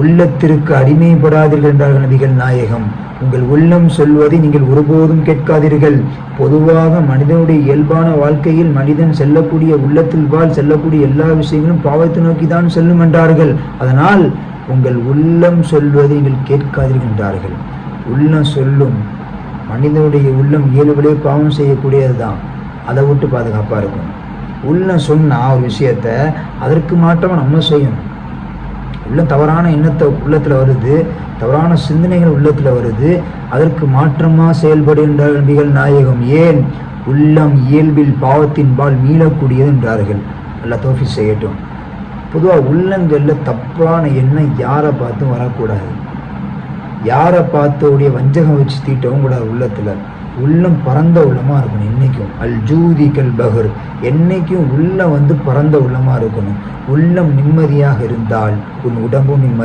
உள்ளத்திற்கு அடிமைப்படாதீர்கள் என்றார்கள் நபிகள் நாயகம். உங்கள் உள்ளம் சொல்வதை நீங்கள் ஒருபோதும் கேட்காதீர்கள். பொதுவாக மனிதனுடைய இயல்பான வாழ்க்கையில் மனிதன் செல்லக்கூடிய உள்ளத்தில் வாழ் செல்லக்கூடிய எல்லா விஷயங்களும் பாவத்தை நோக்கி தான் செல்லும் என்றார்கள். அதனால் உங்கள் உள்ளம் சொல்வதை நீங்கள் கேட்காதீர்கள் என்றார்கள். உள்ளம் சொல்லும் மனிதனுடைய உள்ளம் இயல்பிலே பாவம் செய்யக்கூடியது தான் அதை விட்டு பாதுகாப்பாக இருக்கும். உள்ளம் சொன்னா ஒரு விஷயத்த அதற்கு மாற்றமாக நம்ம செய்யணும். உள்ள தவறான எண்ணத்தை உள்ளத்தில் வருது தவறான சிந்தனைகள் உள்ளத்தில் வருது. அதற்கு மாற்றமாக செயல்படுகின்ற நபிகள் நாயகம். ஏன்? உள்ளம் இயல்பில் பாவத்தின்பால் மீளக்கூடியது என்றார்கள். அல்ல தோஃபி செய்யட்டும். பொதுவாக உள்ளங்களில் தப்பான எண்ணம் யாரை பார்த்தும் வரக்கூடாது. யாரை பார்த்தோடைய வஞ்சகம் வச்சு தீட்டவும் கூடாது உள்ளத்தில். உள்ளம் பரந்த உள்ளமாக இருக்கணும் என்னைக்கும். அல் ஜூதி கல் பகர் என்னைக்கும் உள்ளம் வந்து பரந்த உள்ளமாக இருக்கணும். உள்ளம் நிம்மதியாக இருந்தால் உன் உடம்பும் நிம்மதி